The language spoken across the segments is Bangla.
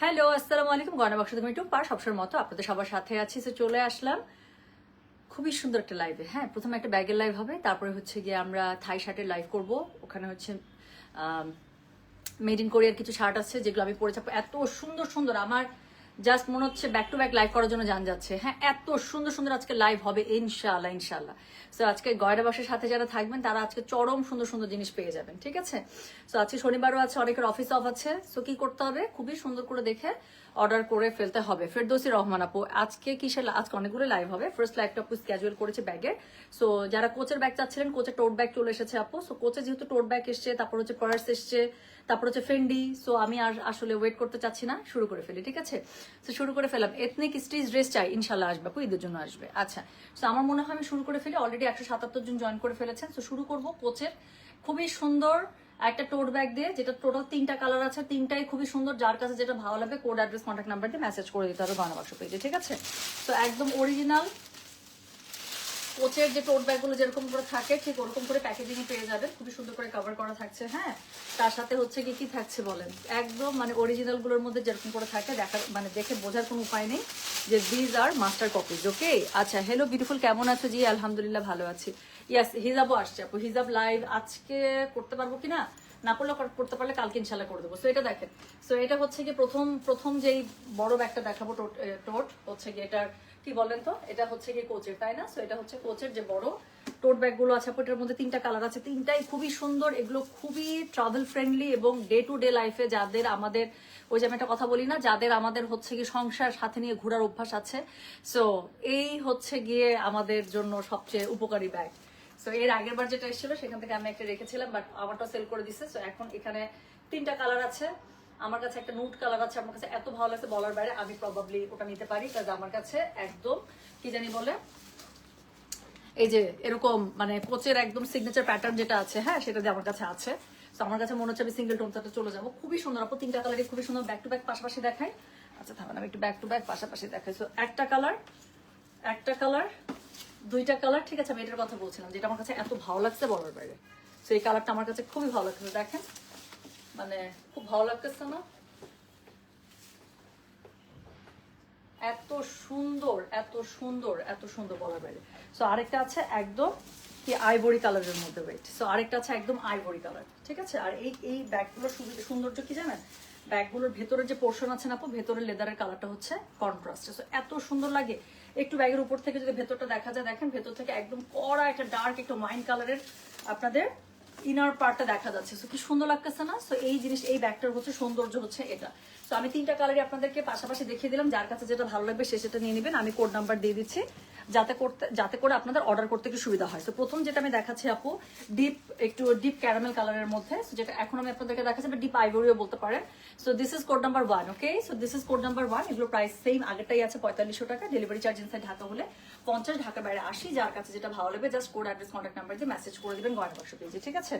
হ্যালো, আসসালামু আলাইকুম। গণবাক্স বাক্স তুমি একটু পার সবসময় মতো আপনাদের সবার সাথে আছি। সে চলে আসলাম। খুবই সুন্দর একটা লাইভে হ্যাঁ প্রথমে একটা ব্যাগের লাইভ হবে, তারপরে হচ্ছে গিয়ে আমরা থাই শার্টের লাইভ করব। ওখানে হচ্ছে মেড ইন কোরিয়ার কিছু শার্ট আছে, যেগুলো আমি পরে যাব এত সুন্দর সুন্দর, আমার জাস্ট মনে হচ্ছে ব্যাক টু ব্যাক লাইভ করার জন্য জান যাচ্ছে। হ্যাঁ এত সুন্দর সুন্দর আজকে লাইভ হবে ইনশাল্লাহ ইনশাআল্লাহ। সো আজকে গয়না বাসের সাথে যারা থাকবেন, তারা আজকে চরম সুন্দর সুন্দর জিনিস পেয়ে যাবেন, ঠিক আছে? সো আজকে শনিবারও আছে, অনেকের অফিস অফ আছে। সো কি করতে হবে? খুবই সুন্দর করে দেখে অর্ডার করে ফেলতে হবে। ফেরদৌসি রহমান আপু, আজকে কিসের আজকে অনেকগুলো লাইভ হবে। ফার্স্ট লাইভটা আপু স্ক্যাজুয়াল করেছে ব্যাগে সো যারা কোচের ব্যাগ চাচ্ছিলেন কোচের টোট ব্যাগ চলে এসেছে আপু। সো কোচে যেহেতু টোট ব্যাগ এসছে, তারপর হচ্ছে পার্স এসছে। তারপর হচ্ছে ফেন্ডি সো আমি আর আসলে ওয়েট করতে চাচ্ছি না, শুরু করে ফেলি, ঠিক আছে? তো শুরু করে ফেলাম। এথনিক স্টিচ ড্রেস চাই, ইনশাল্লাহ আসবে, আপু, ঈদের জন্য আসবে। আচ্ছা তো আমার মনে হয় আমি শুরু করে ফেলি অলরেডি একশো সাতাত্তর জন জয়েন করে ফেলেছেন তো শুরু করব কোচের। খুবই সুন্দর একটা টোট ব্যাগ দিয়ে, যেটা টোটাল তিনটা কালার আছে, তিনটাই খুবই সুন্দর, যার কাছে যেটা ভালো লাগবে কোড অ্যাড্রেস কন্ট্যাক্ট নাম্বার দিয়ে মেসেজ করে দিতে হবে গয়না বাক্স পেজে ঠিক আছে? তো একদম অরিজিনাল কোচের যে টোট ব্যাগগুলো যেরকম করে থাকে, ঠিক ওরকম করে প্যাকেজিং পেয়ে যাবেন। খুবই সুন্দর করে কভার করা থাকছে হ্যাঁ? তার সাথে হচ্ছে কি কি থাকছে বলেন? একদম মানে অরিজিনালগুলোর মধ্যে যেরকম করে থাকে, দেখার মানে দেখে বোঝার কোনো উপায় নেই যে these are master copies okay আচ্ছা হ্যালো বিউটিফুল কেমন আছো? জি, আলহামদুলিল্লাহ, ভালো আছি। ইয়াস হিজাবও আসছে আপু। হিজাব লাইভ আজকে করতে পারব কিনা? না করলে করতে পারলে কালকে ইনশাল্লাহ করে দেবো। সো এটা দেখেন। সো এটা হচ্ছে কি প্রথম প্রথম যেই বড় ব্যাগটা দেখাবো টোট টোট হচ্ছে কি এটার কি বলেন তো? এটা হচ্ছে কি কোচের তাই না? সো এটা হচ্ছে কোচের যে বড় টোট ব্যাগগুলো আছে আপু, এটার মধ্যে তিনটা কালার আছে তিনটাই খুবই সুন্দর এগুলো খুবই ট্রাভেল ফ্রেন্ডলি এবং ডে টু ডে লাইফে যাদের আমাদের ওই যে আমি একটা কথা বলি না যাদের আমাদের হচ্ছে কি সংসার সাথে নিয়ে ঘোরার অভ্যাস আছে। সো এই হচ্ছে গিয়ে আমাদের জন্য সবচেয়ে উপকারী ব্যাগ সো এর আগের বার যেটা এসেছিল সেখান থেকে আমি একটা রেখেছিলাম বাট আমারটা সেল করে দিছে। সো এখন এখানে তিনটা কালার আছে। আমার কাছে একটা নুট কালার আছে, আমার কাছে এত ভালো লাগছে বলার বাইরে আমি প্রবাবলি ওটা নিতে পারি কাজ আমার কাছে একদম, কি জানি বলে, এই যে এরকম মানে কোচের একদম সিগনেচার প্যাটার্ন যেটা আছে হ্যাঁ সেটা দিয়ে আমার কাছে আছে। তো আমার কাছে মনে হচ্ছে আমি সিঙ্গেল টোনটাতে চলে যাব। খুবই সুন্দর, আপু, তিনটা কালারই খুবই সুন্দর ব্যাক টু ব্যাক পাশাপাশি দেখাই। আচ্ছা থামেন, আমি একটু ব্যাক টু ব্যাক পাশাপাশি দেখাই। সো একটা কালার একটা কালার দুইটা কালার ঠিক আছে, আমি এটার কথা বলছিলাম, যেটা আমার কাছে এত ভালো লাগছে বলার বাইরে। তো এই কালারটা আমার কাছে খুবই ভালো লাগছে, দেখেন। মানে খুব ভালো লাগতেছে না? এত সুন্দর এত সুন্দর এত সুন্দর বলার বাইরে। সো আরেকটা আছে একদম কি আইভরি কালারের মধ্যে ওয়েট সো আরেকটা আছে একদম আইভরি কালার ঠিক আছে? আর এই এই ব্যাগগুলোর সুবিধা সৌন্দর্য কি জানেন? ব্যাগগুলোর ভেতরে যে পোর্শন আছে না ভেতরের লেদারের কালারটা হচ্ছে কন্ট্রাস্ট সো এত সুন্দর লাগে। একটু ব্যাগের উপর থেকে যদি ভেতরটা দেখা যায়, দেখেন ভেতর থেকে একদম কড়া একটা ডার্ক একটা ওয়াইন কালারের আপনাদের ইনার পার্টটা দেখা যাচ্ছে। সো কি সুন্দর লাগতেছে না? সো এই জিনিস, এই ব্যাগটার হচ্ছে সৌন্দর্য হচ্ছে এটা। তো আমি তিনটা কালারই আপনাদেরকে পাশাপাশি দেখিয়ে দিলাম। যার কাছে যেটা ভালো লাগবে সে সেটা নিয়ে নেবেন। আমি কোড নাম্বার দিয়ে দিচ্ছি। যাতে করতে, যাতে করে আপনাদের অর্ডার করতে কি সুবিধা হয়। তো প্রথম যেটা আমি দেখাচ্ছি আপু ডিপ একটু ডিপ ক্যারামেল কালারের মধ্যে যেটা এখন আমি আপনাদেরকে দেখাচ্ছি, বা ডিপ আইভরিও বলতে পারেন। So this is code number one okay so this is code number one এগুলো প্রাইস সেম আগেরটাই আছে পঁয়তাল্লিশশো টাকা ডেলিভারি চার্জ ইনসাইড ঢাকা হলে পঞ্চাশ ঢাকা বাইরে আসি যার কাছে যেটা ভালো লাগবে just code address contact number দিয়ে মেসেজ করে দেবেন গয়না বাক্স পেজে ঠিক আছে?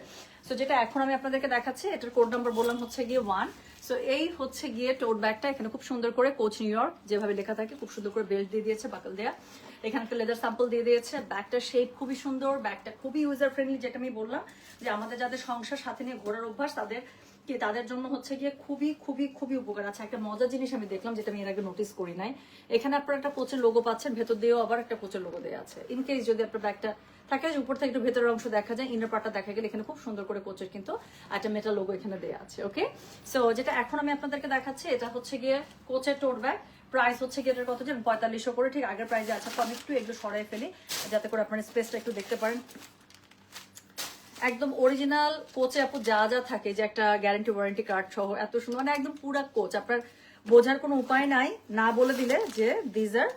সো যেটা এখন আমি আপনাদেরকে দেখাচ্ছি, এটার কোড নাম্বার বললাম হচ্ছে গিয়ে ওয়ান সো এই হচ্ছে গিয়ে টোট ব্যাগটা এখানে খুব সুন্দর করে কোচ নিউ ইয়র্ক যেভাবে লেখা থাকে, খুব সুন্দর করে বেল্ট দিয়ে দিয়েছে বাকল দেয়া। এখানে একটা লেদার স্যাম্পল দিয়ে দিয়েছে। ব্যাগটার শেপ খুবই সুন্দর ব্যাগটা খুবই ইউজার ফ্রেন্ডলি যেটা আমি বললাম, যে আমাদের যাদের সংসার সাথে নিয়ে ঘোরার অভ্যাস, তাদের কি, তাদের জন্য হচ্ছে গিয়ে খুবই খুবই খুবই উপকার আছে। একটা মজার জিনিস আমি দেখলাম যেটা আমি এর আগে নোটিস করি নাই। এখানে আপনারা একটা কোচের লোগো পাচ্ছেন, ভেতর দিয়েও আবার একটা কোচের লোগো দেওয়া আছে। ইন কেস যদি আপনার ব্যাগটা থাকে, উপর থেকে একটু ভেতরের অংশ দেখা যায় ইনার পার্টটা দেখা গেলে এখানে খুব সুন্দর করে কোচের কিন্তু একটা মেটাল লোগো এখানে দেওয়া আছে ওকে সো যেটা এখন আমি আপনাদেরকে দেখাচ্ছি, এটা হচ্ছে গিয়ে কোচের টোট ব্যাগ প্রাইস হচ্ছে গিয়ে এটার কত যে পঁয়তাল্লিশশো করে, ঠিক আগের প্রাইসে আছে। তো আমি একটু এগুলো সরাই ফেলি, যাতে করে আপনার স্পেসটা একটু দেখতে পারেন। একদম অরিজিনাল কোচে আপু যা যা থাকে, যে একটা গ্যারান্টি ওয়ারেন্টি কার্ড সহ, এত সুন্দর মানে একদম পুরা কোচ আপনার বোঝার কোনো উপায় নাই, না বলে দিলে যে দিজ আর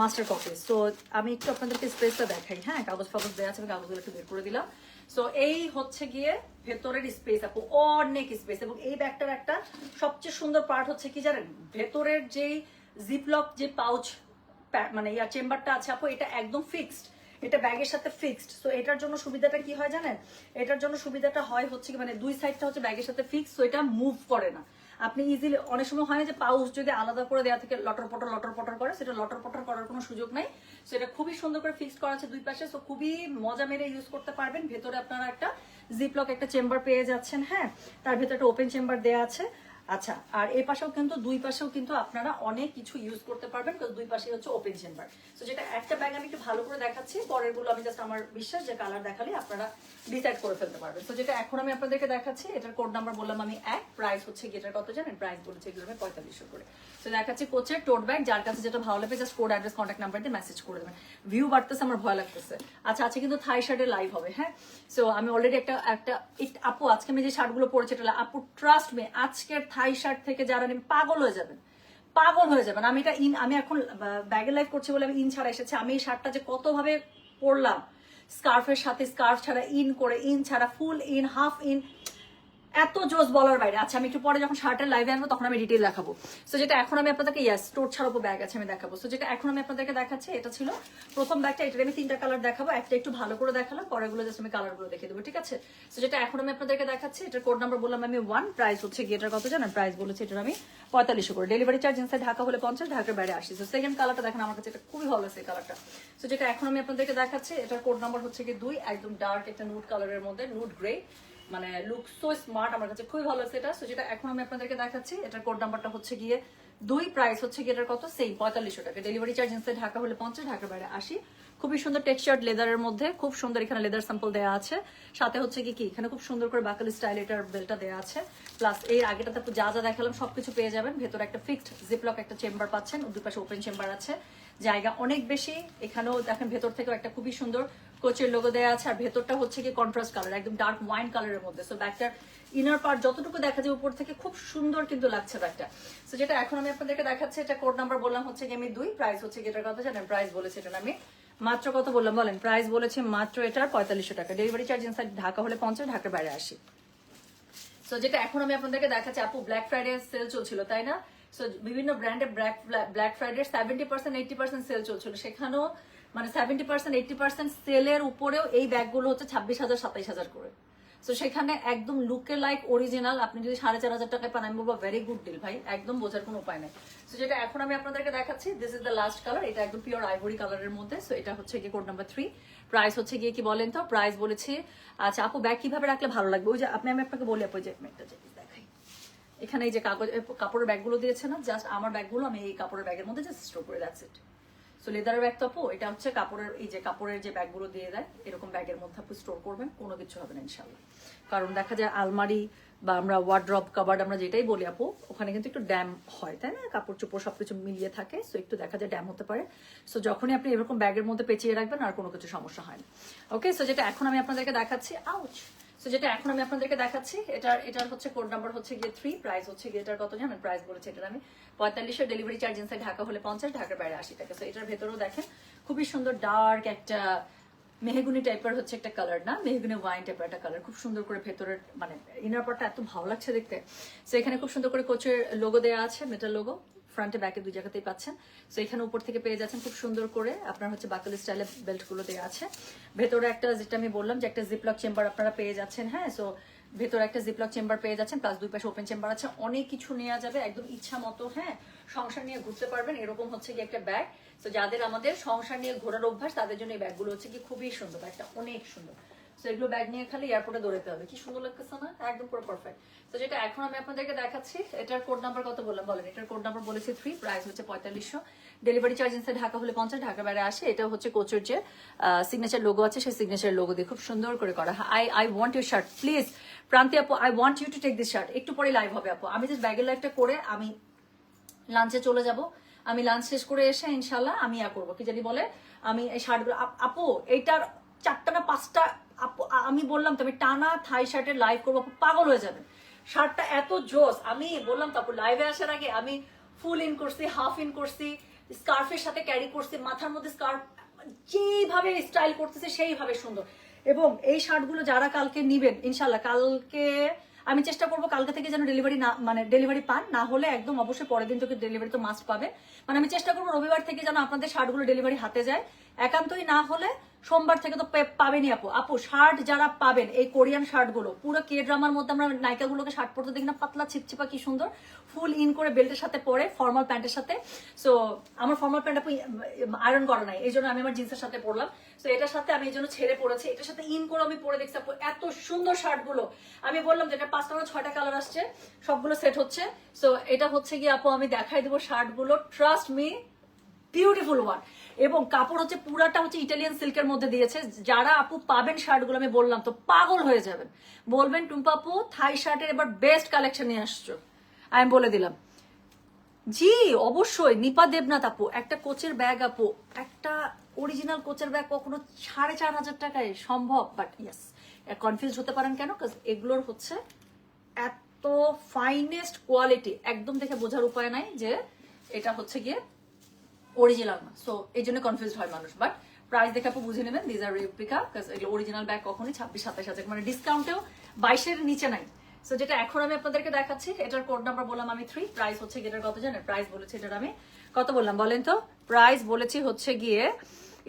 মাস্টার কপিজ তো আমি একটু আপনাদেরকে স্পেসটা দেখাই হ্যাঁ? কাগজ ফাগজ দেওয়া আছে, আমি কাগজগুলো একটু বের করে দিলাম। সো এই হচ্ছে গিয়ে ভেতরের স্পেস আপু, অনেক স্পেস এবং এই ব্যাগটার একটা সবচেয়ে সুন্দর পার্ট হচ্ছে কি জানেন? ভেতরের যেই জিপলক যে পাউচ মানে ইয়ার চেম্বারটা আছে আপু, এটা একদম ফিক্সড এটা ব্যাগের সাথে ফিক্সড তো এটার জন্য সুবিধাটা কি হয় জানেন? এটার জন্য সুবিধাটা হয় হচ্ছে কি মানে দুই সাইডটা হচ্ছে ব্যাগের সাথে ফিক্স তো এটা মুভ করে না। আপনি ইজিলি অনেক সময় হয় না যে পাউচ যদি আলাদা করে দেওয়া থেকে, লটর পটর লটর পটর করে, সেটা লটর পটর করার কোনো সুযোগ নাই। সেটা খুবই সুন্দর করে ফিক্সড করা আছে দুই পাশে তো খুবই মজা মেরে ইউজ করতে পারবেন। ভেতরে আপনারা একটা জিপলক একটা চেম্বার পেয়ে যাচ্ছেন হ্যাঁ? তার ভেতরে একটা ওপেন চেম্বার দেওয়া আছে। আচ্ছা আর এই পাশেও কিন্তু, দুই পাশেও কিন্তু আপনারা অনেক কিছু ইউজ করতে পারবেন দুই পাশে হচ্ছে ওপেন চেম্বার তো যেটা একটা ব্যাগ আমি একটু ভালো করে দেখাচ্ছি পরেরগুলো আমি জাস্ট আমার বিশ্বাস যে কালার দেখালে আপনারা ডিসাইড করে ফেলতে পারবেন। তো যেটা এখন আমি আপনাদেরকে দেখাচ্ছি, এটার কোড নাম্বার বললাম আমি এক প্রাইস হচ্ছে কি এটার কত জানেন? প্রাইস বলেছে এগুলো পঁয়তাল্লিশশো করে। তো দেখাচ্ছি কোচের টোট ব্যাগ যার কাছে যেটা ভালো লাগবে just code address contact number দিয়ে মেসেজ করে দেবেন। ভিউ বাড়তেছে, আমার ভয় লাগতেছে। আচ্ছা আজকে কিন্তু থাই শার্টে লাইভ হবে হ্যাঁ? সো আমি অলরেডি একটা একটা আপু, আজকে আমি যে শার্টগুলো পরেছি, এটা আপু ট্রাস্ট মে আজকের থাই শার্ট থেকে যারা নেবেন পাগল হয়ে যাবেন। পাগল হয়ে যাবেন। আমি এটা ইন আমি এখন ব্যাগে লাইফ করছি বলে আমি ইন ছাড়া এসেছি। আমি এই শার্টটা যে কতভাবে পরলাম স্কার্ফের সাথে স্কার্ফ ছাড়া ইন করে ইন ছাড়া ফুল ইন হাফ ইন এত জোস বলার বাইরে। আচ্ছা আমি একটু পরে যখন শার্টের লাইভে আসব, তখন আমি ডিটেল দেখাবো। সো যেটা এখন আমি আপনাদেরকে ইয়াস স্টোর ছাড়াবো ব্যাগ আছে, আমি দেখাবো। সো যেটা এখন আমি আপনাদেরকে দেখাচ্ছি, এটা ছিল প্রথম ব্যাগটা এটা আমি তিনটা কালার দেখাবো। একটা একটু ভালো করে দেখালাম পরেগুলো জাস্ট আমি কালারগুলো দেখে দেবো, ঠিক আছে? সো যেটা এখন আমি আপনাদেরকে দেখাচ্ছি, এটার কোড নাম্বার বললাম আমি ওয়ান প্রাইস হচ্ছে গিয়ে এটার কত জানেন? প্রাইস বলেছে এটার আমি পঁয়তাল্লিশশো করে। ডেলিভারি চার্জ ইনসাইড ঢাকা হলে পঞ্চাশ, ঢাকার বাইরে আসি সো সেকেন্ড কালারটা দেখেন, আমার কাছে এটা খুবই ভালো লাগছে কালারটা সো যেটা এখন আমি আপনাদেরকে দেখাচ্ছি, এটার কোড নাম্বার হচ্ছে কি দুই, একদম ডার্ক একটা নুড কালারের মধ্যে নুড গ্রে মানে লুক সো স্মার্ট আমার কাছে খুবই ভালো এটা সো যেটা এখন আমি আপনাদেরকে দেখাচ্ছি, এটার কোড নাম্বারটা হচ্ছে গিয়ে দুই প্রাইস হচ্ছে গিয়ে এটার কত? সেম পঁয়তাল্লিশশো টাকা। ডেলিভারি চার্জ ইনসাইড ঢাকা হলে পঞ্চাশ, ঢাকার বাইরে আসি খুবই সুন্দর টেক্সচার লেদারের মধ্যে, খুব সুন্দর এখানে লেদার স্যাম্পল দেওয়া আছে। সাথে হচ্ছে কি কি? এখানে খুব সুন্দর করে বাকালি স্টাইল এটার বেলটা দেওয়া আছে। প্লাস এর আগেটাতে যা যা দেখালাম সবকিছু পেয়ে যাবেন। ভেতরে একটা ফিক্সড জিপলক একটা চেম্বার পাচ্ছেন, দুই পাশে ওপেন চেম্বার আছে। জায়গা অনেক বেশি। এখানেও দেখেন ভেতর থেকেও একটা খুবই সুন্দর কোচের লোগো দেওয়া আছে, আর ভেতরটা হচ্ছে কি কন্ট্রাস্ট কালার একদম ডার্ক ওয়াইন কালারের মধ্যে। সো ব্যাগটার ইনার পার্ট যতটুকু দেখা যায় উপর থেকে খুব সুন্দর কিন্তু লাগছে ব্যাগটা সো যেটা এখন আমি আপনাদেরকে দেখাচ্ছি, এটা কোড নাম্বার বললাম হচ্ছে কি আমি দুই প্রাইস হচ্ছে এটার কথা জানেন প্রাইস বলেছে এটা আমি। মাত্র কত বললাম বলেন? প্রাইস বলেছে মাত্র এটার পঁয়তাল্লিশশো টাকা। ডেলিভারি চার্জ ইনসাইড ঢাকা হলে পঞ্চাশ ঢাকার বাইরে আসি। সো যেটা এখন আমি আপনাদেরকে দেখাচ্ছি, আপু ব্ল্যাক ফ্রাইডে সেল চলছিল, তাই না? সো বিভিন্ন ব্র্যান্ডের black Black Friday seventy percent eighty percent sale চলছিল। সেখানেও মানে সেভেন্টি পার্সেন্ট এইটি পার্সেন্ট সেলের উপরেও এই ব্যাগগুলো হচ্ছে ছাব্বিশ হাজার, সাতাইশ হাজার করে। তো সেখানে একদম লুকে লাইক অরিজিনাল আপনি যদি সাড়ে চার হাজার টাকায় পান, আমি বলব ভেরি গুড ডিল ভাই, একদম বোঝার কোনো উপায় নেই। তো যেটা এখন আমি আপনাদেরকে দেখাচ্ছি this is the last colour এটা একদম পিওর আইভরি কালারের মধ্যে। সো এটা হচ্ছে গিয়ে কোড নাম্বার থ্রি প্রাইস হচ্ছে গিয়ে কি বলেন তো? প্রাইস বলেছি আচ্ছা আপু ব্যাগ কীভাবে রাখলে ভালো লাগবে? ওই যে আপনি আমি আপনাকে বলি আপু যে, একটা এখানে এই যে কাগজ কাপড়ের ব্যাগগুলো দিয়েছে না জাস্ট আমার ব্যাগগুলো আমি এই কাপড়ের ব্যাগের মধ্যে জাস্ট স্টোর করে দ্যাটস ইট সো লেদারের ব্যাগ তো আপু, এটা হচ্ছে কাপড়ের এই যে কাপড়ের যে ব্যাগগুলো দিয়ে দেয়, এরকম ব্যাগের মধ্যে আপনি স্টোর করবেন, কোনো কিছু হবে না ইনশাল্লাহ কারণ দেখা যায় আলমারি বা আমরা ওয়ার্ড্রপ কাবার্ড আমরা যেটাই বলি আপু, ওখানে কিন্তু একটু ড্যাম হয়, তাই না? কাপড় চোপড় সব কিছু মিলিয়ে থাকে সো একটু দেখা যায় ড্যাম হতে পারে। সো যখনই আপনি এরকম ব্যাগের মধ্যে পেঁচিয়ে রাখবেন, আর কোনো কিছু সমস্যা হয় না। ওকে সো যেটা এখন আমি আপনাদেরকে দেখাচ্ছি আউচ সো যেটা এখন আমি আপনাদেরকে দেখাচ্ছি, এটার এটার হচ্ছে কোড নাম্বার হচ্ছে গিয়ে থ্রি প্রাইস হচ্ছে গিয়ে এটার কত জানেন? প্রাইস বলেছে এটার আমি। পঁয়তাল্লিশের ডেলিভারি চার্জ ইনসাইড ঢাকা হলে পঞ্চাশ, ঢাকার বাইরে আশি টাকা। সো এটার ভেতরেও দেখেন, খুবই সুন্দর ডার্ক একটা মেহগুনি টাইপের হচ্ছে একটা কালার না? মেহগুনি ওয়াইন টাইপের একটা কালার খুব সুন্দর করে ভেতরের মানে ইনার পার্টটা এত ভালো লাগছে দেখতে। সো এখানে খুব সুন্দর করে কোচের লোগো দেওয়া আছে মেটাল লোগো ফ্রন্টে ব্যাকে দুই জায়গাতেই পাচ্ছেন। সো এখানে উপর থেকে পেয়ে যাচ্ছেন খুব সুন্দর করে আপনার হচ্ছে বাকালি স্টাইলে বেল্টগুলো দেওয়া আছে। ভেতরে একটা, যেটা আমি বললাম যে একটা জিপলক চেম্বার আপনারা পেয়ে যাচ্ছেন হ্যাঁ? সো ভেতরে একটা জিপলক চেম্বার পেয়ে যাচ্ছেন প্লাস দুই পাশে ওপেন চেম্বার আছে। অনেক কিছু নেওয়া যাবে, একদম ইচ্ছা মতো হ্যাঁ? সংসার নিয়ে ঘুরতে পারবেন, এরকম হচ্ছে কি একটা ব্যাগ তো যাদের আমাদের সংসার নিয়ে ঘোরার অভ্যাস, তাদের জন্য এই ব্যাগগুলো হচ্ছে কি খুবই সুন্দর ব্যাগটা অনেক সুন্দর। তো এগুলো ব্যাগ নিয়ে খালি এয়ারপোর্টে দৌড়াতে হবে। কি সুন্দর লাগতেছে না? একদম পুরো পারফেক্ট তো যেটা এখন আমি আপনাদেরকে দেখাচ্ছি, এটার কোড নাম্বার কত বললাম? বলেন, এটার কোড নাম্বার বলেছি থ্রি প্রাইস হচ্ছে পঁয়তাল্লিশশো। ডেলিভারি চার্জ ইনসে ঢাকা হলে পঞ্চাশ, ঢাকা বাইরে আসে। এটা হচ্ছে কোচের যে সিগনেচার লোগো আছে, সেই সিগনেচার লোগো দিয়ে খুব সুন্দর করে করা। I I want your shirt please Pranti আপু I want you to take this shirt একটু পরে লাইভ হবে আপু। আমি জাস্ট ব্যাগের লাইভটা করে আমি লাঞ্চে চলে যাব। আমি লাঞ্চ শেষ করে এসে ইনশাল্লাহ আমি ইয়া করব। কি জানি বলে? আমি এই শার্টগুলো আপ- এইটার চারটা না পাঁচটা আমি বললাম তো আমি টানা থাই শার্টের লাইভ করব পাগল হয়ে যাবেন। শার্টটা এত জোস, আমি বললাম তো আপু লাইভে আসার আগে আমি ফুল ইন করছি হাফ ইন করছি স্কার্ফের সাথে ক্যারি করছি, মাথার মধ্যে স্কার্ফ যেভাবে স্টাইল করতেছে সেইভাবে সুন্দর। এবং এই শার্টগুলো যারা কালকে নিবেন ইনশাল্লাহ কালকে আমি চেষ্টা করব কালকে থেকে যেন ডেলিভারি না মানে ডেলিভারি পান, না হলে একদম অবশ্যই পরের দিন থেকে ডেলিভারি তো মাস্ট পাবে মানে আমি চেষ্টা করব রবিবার থেকে যেন আপনাদের শার্টগুলো ডেলিভারি হাতে যায়। একান্তই না হলে সোমবার থেকে তো পাবেনই আপু। আপু শার্ট যারা পাবেন, এই কোরিয়ান শার্টগুলো, পুরো কে ড্রামার মধ্যে আমরা নায়িকাগুলোকে শার্ট পরতে দেখি না, পাতলা ছিপছিপা কি সুন্দর ফুল ইন করে বেল্টের সাথে পরে ফর্মাল প্যান্টের সাথে। সো আমার ফর্মাল প্যান্ট আপু আয়রন করা নাই, এই জন্য আমি আমার জিন্সের সাথে পরলাম। তো এটার সাথে আমি এই জন্য ছেড়ে পড়েছি। এটার সাথে ইন করে আমি পরে দেখছি আপু, এত সুন্দর শার্টগুলো। আমি বললাম যে এটা পাঁচটা না ছয়টা কালার আসছে, সবগুলো সেট হচ্ছে। সো এটা হচ্ছে গিয়ে আপু, আমি দেখাই দেবো শার্টগুলো। ট্রাস্ট মি বিউটিফুল ওয়ান এবং কাপড় হচ্ছে পুরাটা হচ্ছে ইটালিয়ান সিল্কের মধ্যে দিয়েছে। যারা আপু পাবেন শার্টগুলো আমি বললাম তো পাগল হয়ে যাবেন। বলবেন, টুম্পা আপু থাই শার্টের এবার বেস্ট কালেকশন নিয়ে আসছো। আমি বলে দিলাম। জি, অবশ্যই, নিপা দেবনাথ আপু, একটা কোচের ব্যাগ আপু। একটা অরিজিনাল কোচের ব্যাগ কখনো সাড়ে চার হাজার টাকায় সম্ভব বাট ইয়েস কনফিউজ হতে পারেন কেন? এগুলোর হচ্ছে এত ফাইনেস্ট কোয়ালিটি একদম দেখে বোঝার উপায় নাই যে এটা হচ্ছে গিয়ে অরিজিনাল না সো এই জন্য কনফিউজ হয় মানুষ বাট প্রাইস দেখে আপু বুঝে নেবেন দিজ আর রেপ্লিকা এগুলো অরিজিনাল ব্যাগ কখনই ছাব্বিশ, সাতাশ হাজার মানে ডিসকাউন্টেও বাইশের নিচে নাই। সো যেটা এখন আমি আপনাদেরকে দেখাচ্ছি, এটার কোড নাম্বার বললাম আমি থ্রি প্রাইস হচ্ছে এটার কত জানেন প্রাইস বলেছি এটার আমি কত বললাম, বলেন তো? প্রাইস বলেছি হচ্ছে গিয়ে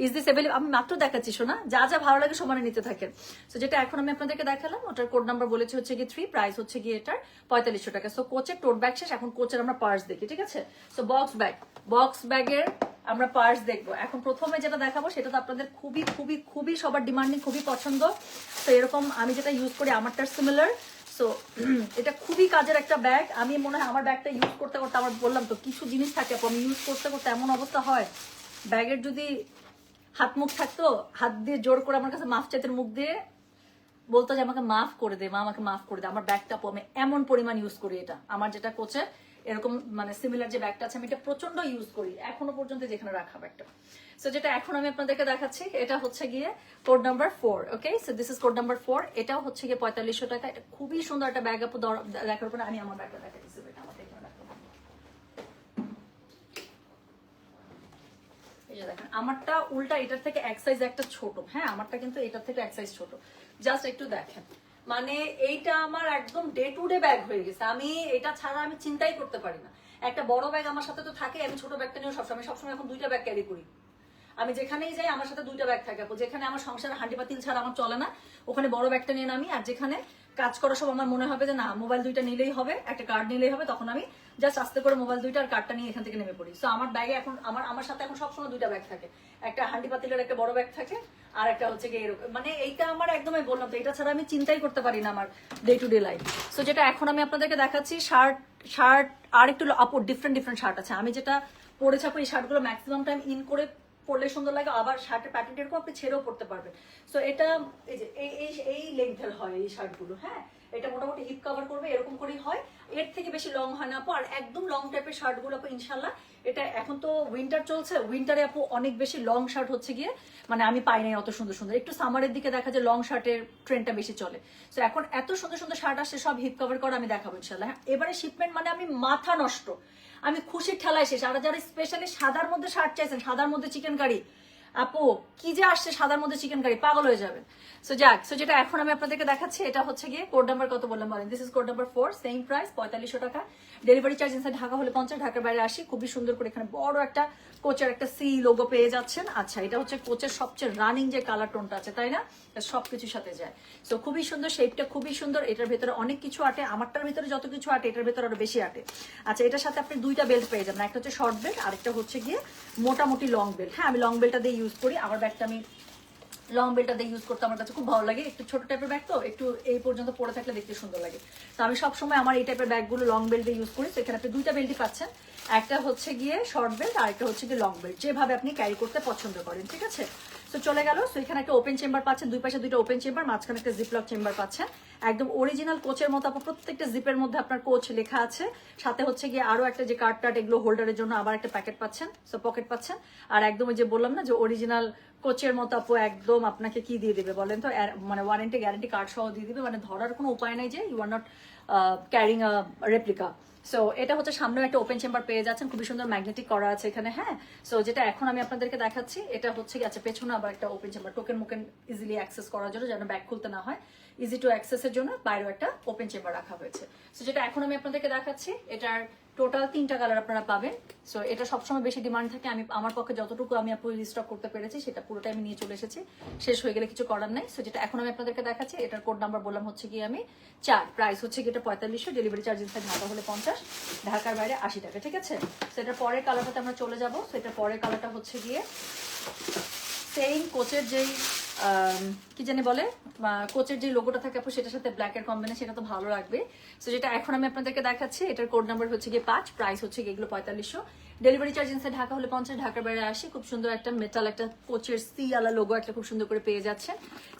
ইজ দিস এভেলেবল আমি মাত্র দেখাচ্ছি শোনা যা যা ভালো লাগে সমানে নিতে থাকেন। সো যেটা এখন আমি আপনাদেরকে দেখালাম, ওটার কোড নাম্বার বলেছি হচ্ছে গিয়ে থ্রি প্রাইস হচ্ছে গিয়ে এটার পঁয়তাল্লিশশো টাকা। সো কোচের টোট ব্যাগ শেষ, এখন কোচের আমরা পার্স দেখি, ঠিক আছে? সো বক্স ব্যাগ বক্স ব্যাগের আমরা পার্স দেখব। এখন প্রথমে যেটা দেখাবো, সেটা তো আপনাদের খুবই খুবই খুবই সবার ডিমান্ডিং খুবই পছন্দ। তো এরকম আমি যেটা ইউজ করি আমারটার সিমিলার সো এটা খুবই কাজের একটা ব্যাগ আমি মনে হয় আমার ব্যাগটা ইউজ করতে করতে আমার বললাম তো, কিছু জিনিস থাকে আমি ইউজ করতে করতে এমন অবস্থা হয়। ব্যাগের যদি হাত মুখ থাকতো, হাত দিয়ে জোর করে আমার কাছে মাফ চাইতে মুখ দিয়ে বলতো যে, আমাকে মাফ করে দে, মা, আমাকে মাফ করে দে, আমার ব্যাগটা আমি এমন পরিমাণ ইউজ করি এটা। আমার যেটা কোচে এরকম মানে সিমিলার যে ব্যাগটা আছে, আমি এটা প্রচণ্ড ইউজ করি, এখনও পর্যন্ত যেখানে রাখা ব্যাগটা। সো যেটা এখন আমি আপনাদেরকে দেখাচ্ছি, এটা হচ্ছে গিয়ে code number four okay so this is code number four এটাও হচ্ছে গিয়ে পঁয়তাল্লিশশো টাকা, এটা খুবই সুন্দর একটা ব্যাগ আপ দেখার পরে আমি আমার ব্যাগটা দেখাচ্ছি এটা আমার এখানে রাখো। এই আমারটা উল্টা এটার থেকে এক সাইজ একটা ছোট। হ্যাঁ আমারটা কিন্তু এটার থেকে এক সাইজ ছোট। জাস্ট একটু দেখেন। মানে এইটা আমার একদম ডে টু ডে ব্যাগ হয়ে গেছে। আমি এটা ছাড়া আমি চিন্তাই করতে পারি না। একটা বড় ব্যাগ আমার সাথে তো থাকে, আমি ছোট ব্যাগটা নিয়ে সবসময় সবসময় এখন দুইটা ব্যাগ ক্যারি করি। আমি যেখানেই যাই, আমার সাথে দুইটা ব্যাগ থাকে। যেখানে আমার সংসারে হাঁডি পাতিল ছাড়া আমার চলে না, ওখানে বড় ব্যাগটা নিয়ে নামি, আর যেখানে কাজ করার সব আমার মনে হবে যে না মোবাইল দুইটা নিলেই হবে, একটা কার্ড নিলেই হবে, তখন আমি জাস্ট আস্তে করে মোবাইল দুইটা আর কার্ডটা নিয়ে এখান থেকে নেমে পড়ি। সো আমার ব্যাগে এখন, আমার আমার সাথে এখন সবসময় দুইটা ব্যাগ থাকে। একটা হান্ডি পাতিলের একটা বড় ব্যাগ থাকে, আর একটা হচ্ছে গিয়ে এরকম। মানে এইটা আমার একদমই বললাম তো, এটা ছাড়া আমি চিন্তাই করতে পারি না আমার day to day life so যেটা এখন আমি আপনাদেরকে দেখাচ্ছি শার্ট শার্ট আর একটু আপর ডিফারেন্ট ডিফারেন্ট শার্ট আছে। আমি যেটা পরেছি ছাপো এই শার্টগুলো ম্যাক্সিমাম টাইম ইন করে পরলে সুন্দর লাগে, আবার শার্টের প্যাটার্ন এরকম আপনি ছেড়েও পড়তে পারবেন। সো এটা এই যে, এই এই লেন্থের হয় এই শার্টগুলো হ্যাঁ? এটা মোটামুটি হিপ কভার করবে এরকম করেই হয়। এর থেকে বেশি লং হয় না আপু আর একদম লং টাইপের শার্টগুলো আপু ইনশাল্লাহ এটা এখন তো উইন্টার চলছে উইন্টারে আপু অনেক বেশি লং শার্ট হচ্ছে গিয়ে মানে আমি পাই নাই অত সুন্দর সুন্দর। একটু সামারের দিকে দেখা যায় লং শার্টের ট্রেন্ডটা বেশি চলে। তো এখন এত সুন্দর সুন্দর শার্ট আসছে সব হিপ কভার করা আমি দেখাবো ইনশাল্লাহ হ্যাঁ, এবারে শিপমেন্ট মানে আমি মাথা নষ্ট। আমি খুশির ঠেলায় শেষ। আর যারা স্পেশালি সাদার মধ্যে শার্ট চাইছেন সাদার মধ্যে চিকেন কারি আপু, কি যে আসছে সাদার মধ্যে চিকেন কারি পাগল হয়ে যাবেন সো যাক সো যেটা এখন আমি আপনাদেরকে দেখাচ্ছি, এটা হচ্ছে গিয়ে কোড নাম্বার কত বললাম বলেন? This is code number four same price পঁয়তাল্লিশশো টাকা। ডেলিভারি চার্জ ইনসাইড ঢাকা হলে পঞ্চাশ, ঢাকার বাইরে আসি খুবই সুন্দর করে এখানে বড় একটা কোচের একটা সি লোগো পেয়ে যাচ্ছেন। আচ্ছা এটা হচ্ছে কোচের সবচেয়ে রানিং যে কালার টোনটা আছে, তাই না? সব কিছুর সাথে যায়। সো খুবই সুন্দর শেপটা খুবই সুন্দর। এটার ভেতরে অনেক কিছু আটে, আমারটার ভেতরে যত কিছু আটে, এটার ভেতরে আরও বেশি আটে। আচ্ছা এটার সাথে আপনি দুইটা বেল্ট পেয়ে যাবেন। একটা হচ্ছে শর্ট বেল্ট আরেকটা হচ্ছে গিয়ে মোটামুটি লং বেল্ট হ্যাঁ আমি লং বেল্টটা দিয়ে ইউজ করি। আমার ব্যাগটা আমি লং বেল্টটা দিয়ে ইউজ করতে আমার কাছে খুব ভালো লাগে। একটু ছোট টাইপের ব্যাগ তো, একটু এই পর্যন্ত পরে থাকলে দেখতে সুন্দর লাগে। তো আমি সবসময় আমার এই টাইপের ব্যাগগুলো লং বেল্ট দিয়ে ইউজ করি। সেখানে আপনি দুইটা বেল্টই পাচ্ছেন। একটা হচ্ছে গিয়ে শর্ট বেল্ট আর একটা হচ্ছে গিয়ে লং বেল্ট যেভাবে আপনি ক্যারি করতে পছন্দ করেন, ঠিক আছে? তো চলে গেল। সো এখানে একটা ওপেন চেম্বার পাচ্ছেন, দুই পাশে দুইটা ওপেন চেম্বার মাঝখানে একটা জিপলক চেম্বার পাচ্ছেন। একদম অরিজিনাল কোচের মতো আপনার প্রত্যেকটা জিপের মধ্যে আপনার কোচ লেখা আছে। সাথে হচ্ছে গিয়ে আরও একটা যে কার্ড টার্ট এগুলো হোল্ডারের জন্য আবার একটা প্যাকেট পাচ্ছেন সো পকেট পাচ্ছেন। আর একদম ওই যে বললাম না যে অরিজিনাল কোচের মতো আপু, একদম আপনাকে কি দিয়ে দেবে বলেন তো? মানে ওয়ারেন্টি গ্যারেন্টি কার্ড সহ দিয়ে দিবে। মানে ধরার কোনো উপায় নাই যে you are not carrying a replica so এটা হচ্ছে সামনে একটা ওপেন চেম্বার পেয়ে যাচ্ছেন। খুবই সুন্দর ম্যাগনেটিক করা আছে এখানে হ্যাঁ? সো যেটা এখন আমি আপনাদেরকে দেখাচ্ছি, এটা হচ্ছে কি আচ্ছা পেছনে আবার একটা ওপেন চেম্বার টোকেন মোকেন ইজিলি অ্যাক্সেস করার জন্য যেন ব্যাগ খুলতে না হয় ইজি টু অ্যাক্সেসের জন্য বাইরেও একটা ওপেন চেম্বার রাখা হয়েছে। সো যেটা এখন আমি আপনাদেরকে দেখাচ্ছি, এটার টোটাল তিনটা কালার আপনারা পাবেন। সো এটা সবসময় বেশি ডিমান্ড থাকে। আমি, আমার পক্ষে যতটুকু আমি আপু রিস্টক করতে পেরেছি, সেটা পুরোটাই আমি নিয়ে চলে এসেছি। শেষ হয়ে গেলে কিছু করার নাই। সো যেটা এখন আমি আপনাদেরকে দেখাচ্ছি, এটার কোড নাম্বার বললাম হচ্ছে কি আমি চার। প্রাইস হচ্ছে কি এটা পঁয়তাল্লিশশো ডেলিভারি চার্জ ইনসাইড ঢাকা হলে পঞ্চাশ, ঢাকার বাইরে আশি টাকা, ঠিক আছে? সেটার পরের কালারটাতে আমরা চলে যাব। সেটার পরের কালারটা হচ্ছে গিয়ে সেম কোচের যেই কি জানি বলে কোচের যে লোগোটা থাকে আপু, সেটার সাথে ব্ল্যাক এর কম্বিনেশন সেটা তো ভালো লাগবে। সো যেটা এখন আমি আপনাদেরকে দেখাচ্ছি, এটার কোড নাম্বার হচ্ছে গিয়ে পাঁচ প্রাইস হচ্ছে গিয়ে এগুলো পঁয়তাল্লিশশো। ডেলিভারি চার্জ ইনসে ঢাকা হলে পঞ্চাশ, ঢাকার বাইরে আসি খুব সুন্দর একটা মেটাল একটা কোচের সি আলা লোগো একটা খুব সুন্দর করে পেয়ে যাচ্ছেন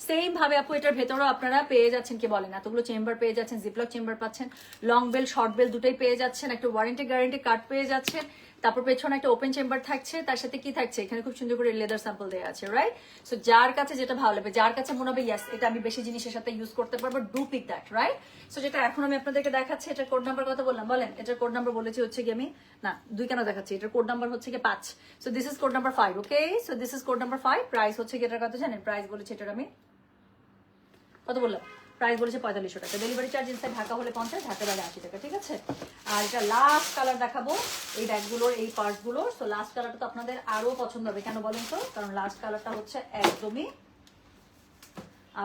সেম ভাবে আপু, এটার ভেতরেও আপনারা পেয়ে যাচ্ছেন, কি বলেন এতগুলো চেম্বার পেয়ে যাচ্ছেন জিপলক চেম্বার পাচ্ছেন লং বেল শর্ট বেল দুটোই পেয়ে যাচ্ছেন, একটা ওয়ারেন্টি গ্যারেন্টি কার্ড পেয়ে যাচ্ছেন। তারপর পেছনে একটা ওপেন চেম্বার থাকছে, তার সাথে কি থাকছে? এখানে খুব সুন্দর করে লেদার স্যাম্পল দেওয়া আছে রাইট সো যার কাছে যেটা ভালো লাগবে, যার কাছে মনে হবে ইয়াস এটা আমি বেশি জিনিসের সাথে ইউজ করতে পারব do pick that right so যেটা এখন আমি আপনাদেরকে দেখাচ্ছি, এটার কোড নাম্বার কথা বললাম, বলেন? এটার কোড নাম্বার বলেছি হচ্ছে কি আমি, না, দুই কেন দেখাচ্ছি? এটার কোড নাম্বার হচ্ছে কি পাঁচ। So this is code number five okay so this is code number five price হচ্ছে কি এটার কথা জানেন? প্রাইস বলেছি এটার আমি কত বললাম। প্রাইস বলেছে পঁয়তাল্লিশশো টাকা। ডেলিভারি চার্জ ইনসাইড ঢাকা হলে পঞ্চাশ, ঢাকা বাইরে আশি টাকা, ঠিক আছে? আর এটা লাস্ট কালার দেখাবো, এই ব্যাগগুলোর, এই পার্টসগুলোর তো লাস্ট কালারটা তো আপনাদের আরও পছন্দ হবে, কেন বলেন তো? কারণ লাস্ট কালারটা হচ্ছে একদমই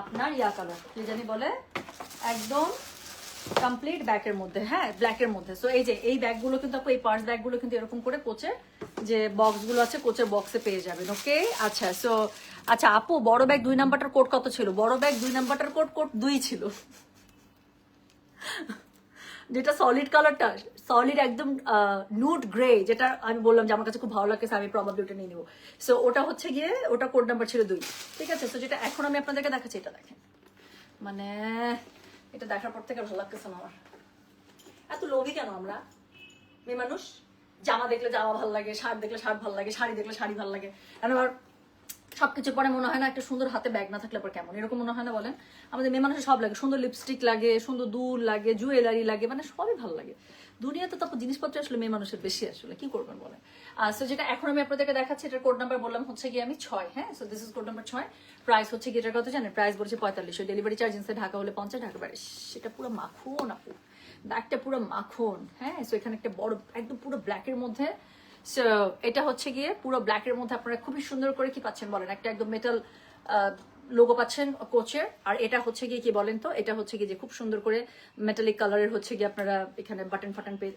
আপনার ইয়া কালার কি জানি বলে? একদম কমপ্লিট ব্যাকের মধ্যে হ্যাঁ ব্ল্যাকের মধ্যে। সো এই যে, এই ব্যাগগুলো কিন্তু আপু, এই পার্স ব্যাগগুলো কিন্তু এরকম করে কোচের যে বক্সগুলো আছে, কোচের বক্সে পেয়ে যাবেন ওকে আচ্ছা সো আচ্ছা আপু, বড় ব্যাগ দুই নাম্বারটার কোড কত ছিল? বড় ব্যাগ দুই নাম্বারটার কোড কোড দুই ছিল। যেটা সলিড কালারটা সলিড একদম নুড গ্রে যেটা আমি বললাম যে আমার কাছে খুব ভালো লাগছে আমি প্রবাবলি ওটা নিয়ে নেব। সো ওটা হচ্ছে গিয়ে, ওটা কোড নাম্বার ছিল দুই। ঠিক আছে? সো যেটা এখন আমি আপনাদেরকে দেখাচ্ছি, এটা দেখেন। মানে এটা দেখার পর থেকে ভালো লাগতেছে না আমার। এত লোভী কেন আমরা? মেয়ে মানুষ, জামা দেখলে জামা ভালো লাগে, শার্ট দেখলে শার্ট ভালো লাগে, শাড়ি দেখলে শাড়ি ভালো লাগে। আমার সবকিছু পরে মনে হয় না একটা সুন্দর হাতে ব্যাগ না থাকলে পর কেমন? এরকম মনে হয় না বলেন? আমাদের মেয়ে মানুষের সব লাগে। সুন্দর লিপস্টিক লাগে, সুন্দর দুল লাগে জুয়েলারি লাগে মানে সবই ভালো লাগে। দুনিয়াতে তারপর জিনিসপত্র আসলে মেয়ে মানুষের বেশি আসলে। কি করবেন বলেন? সো যেটা এখন আমি আপনাদেরকে দেখাচ্ছি, এটার কোড নাম্বার বললাম হচ্ছে গিয়ে আমি ছয় হ্যাঁ? So this is code number ছয়। প্রাইস হচ্ছে কি এটার কত জানেন? প্রাইস বলছে পঁয়তাল্লিশ। ডেলিভারি চার্জ ইনসে ঢাকা হলে পঞ্চাশ, ঢাকা বাইরে সেটা পুরো মাখন আপু। ব্যাগটা পুরো মাখন হ্যাঁ? সো এখানে একটা বড়, একদম পুরো ব্ল্যাকের মধ্যে সো এটা হচ্ছে গিয়ে পুরো ব্ল্যাকের মধ্যে আপনারা খুবই সুন্দর করে কি পাচ্ছেন বলেন? একটা একদম মেটাল লোগো পাচ্ছেন কোচের আর এটা হচ্ছে গিয়ে কি বলেন তো? এটা হচ্ছে গিয়ে যে খুব সুন্দর করে মেটালিক কালারের হচ্ছে গিয়ে আপনারা এখানে বাটন ফাটন পেয়ে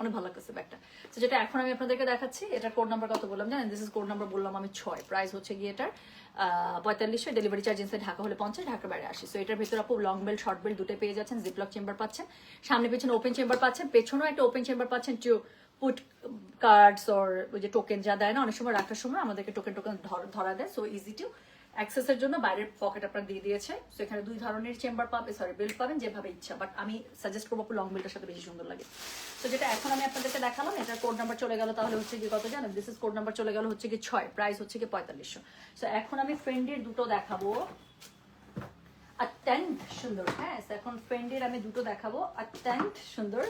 অনেক ভালো লাগতেছে ব্যাগটা। তো যেটা এখন আমি আপনাদেরকে দেখাচ্ছি, এটা কোড নাম্বার কত বললাম জানেন? দিস ইজ কোড নাম্বার বললাম আমি ছয়। প্রাইস হচ্ছে গিয়ে এটার পঁয়তাল্লিশশো। ডেলিভারি চার্জ ইনসাইড ঢাকা হলে পঞ্চাশ ঢাকার বাইরে আসি সো এটার ভিতরে আপু লং বেল শর্ট বেল দুটো পেয়ে যাচ্ছেন। জিপলক চেম্বার পাচ্ছেন। সামনে পেছনে ওপেন চেম্বার পাচ্ছেন। পেছনেও একটা ওপেন চেম্বার পাচ্ছেন টু পুট কার্ডস ওর ওই যে টোকেন যা দেয় না, অনেক সময় রাখার সময় আমাদেরকে টোকেন টোকেন ধরা দেয় সো ইজি টু অ্যাক্সেসের জন্য বাইরের পকেট আপনার দিয়ে দিয়েছে। সো এখানে দুই ধরনের চেম্বার পাবে সরি বেল্ট পাবেন যেভাবে ইচ্ছা বাট আমি সাজেস্ট করব লং বেল্টের সাথে বেশি সুন্দর লাগে। তো যেটা এখন আমি আপনাদেরকে দেখালাম, এটার কোড নাম্বার চলে গেল তাহলে হচ্ছে কি কত জানেন? দিস ইজ কোড নাম্বার চলে গেল হচ্ছে কি ছয় প্রাইস হচ্ছে কি পঁয়তাল্লিশশো। সো এখন আমি ফ্রেন্ডের দুটো দেখাবো। অত্যন্ত সুন্দর হ্যাঁ? এখন ফ্রেন্ডের আমি দুটো দেখাবো। অত্যন্ত সুন্দর।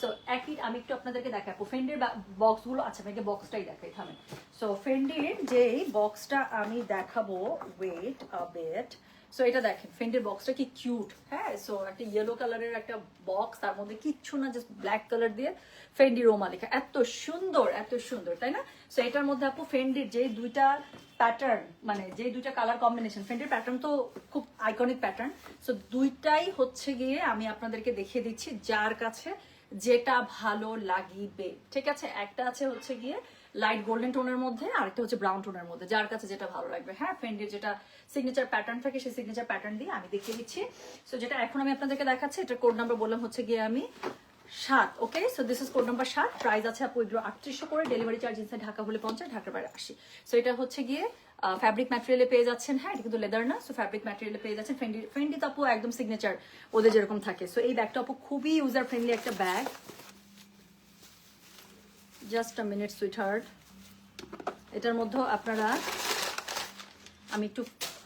সো একই, আমি একটু আপনাদেরকে দেখাবো। ফ্রেন্ডের বক্সগুলো আচ্ছা আমাকে বক্সটাই দেখাই, থামেন। সো ফ্রেন্ডের যে বক্সটা আমি দেখাবো ওয়েট বেট সো এটা দেখেন ফ্রেন্ডের বক্সটা কি কিউট হ্যাঁ সো একটা ইয়েলো কালারের একটা বক্স তার মধ্যে কিচ্ছু না জাস্ট ব্ল্যাক কালার দিয়ে ফেন্ডি রোমা লেখা। এত সুন্দর এত সুন্দর, তাই না? সো এটার মধ্যে আপু ফেন্ডির যে দুইটা প্যাটার্ন মানে যে দুইটা কালার কম্বিনেশন ফেন্ডের প্যাটার্ন তো খুব আইকনিক প্যাটার্ন সো দুইটাই হচ্ছে গিয়ে আমি আপনাদেরকে দেখিয়ে দিচ্ছি যার কাছে যেটা ভালো লাগিবে। ঠিক আছে? একটা আছে হচ্ছে গিয়ে লাইট গোল্ডেন টোনের মধ্যে আর একটা হচ্ছে ব্রাউন টোনের মধ্যে, যার কাছে যেটা ভালো লাগবে। হ্যাঁ ফ্রেন্ডের যেটা সিগনেচার প্যাটার্ন থাকে, সেই সিগনেচার প্যাটার্ন দিয়ে আমি দেখিয়ে দিচ্ছি। সো যেটা এখন আমি আপনাদেরকে দেখাচ্ছি এটা কোড নাম্বার বললাম হচ্ছে গিয়ে আমি সাত okay so this is code number সাত। প্রাইস আছে আপু এগুলো আটত্রিশশো করে ডেলিভারি চার্জ ইনসাইড ঢাকা হলে পঞ্চাশ, ঢাকার বাইরে আসি সো এটা হচ্ছে গিয়ে ফ্যাব্রিক ম্যাটেরিয়ালে পেয়ে যাচ্ছেন। হ্যাঁ এটা কিন্তু লেদার না। সো ফ্যাব্রিক ম্যাটেরিয়ালে পেয়ে যাচ্ছেন। ফ্রেন্ডি ফ্রেন্ডি তো আপু একদম সিগনেচার ওদের যেরকম থাকে। সো এই ব্যাগটা আপু খুবই ইউজার ফ্রেন্ডলি একটা bag just a minute sweetheart এটার মধ্যে আপনারা, আমি একটু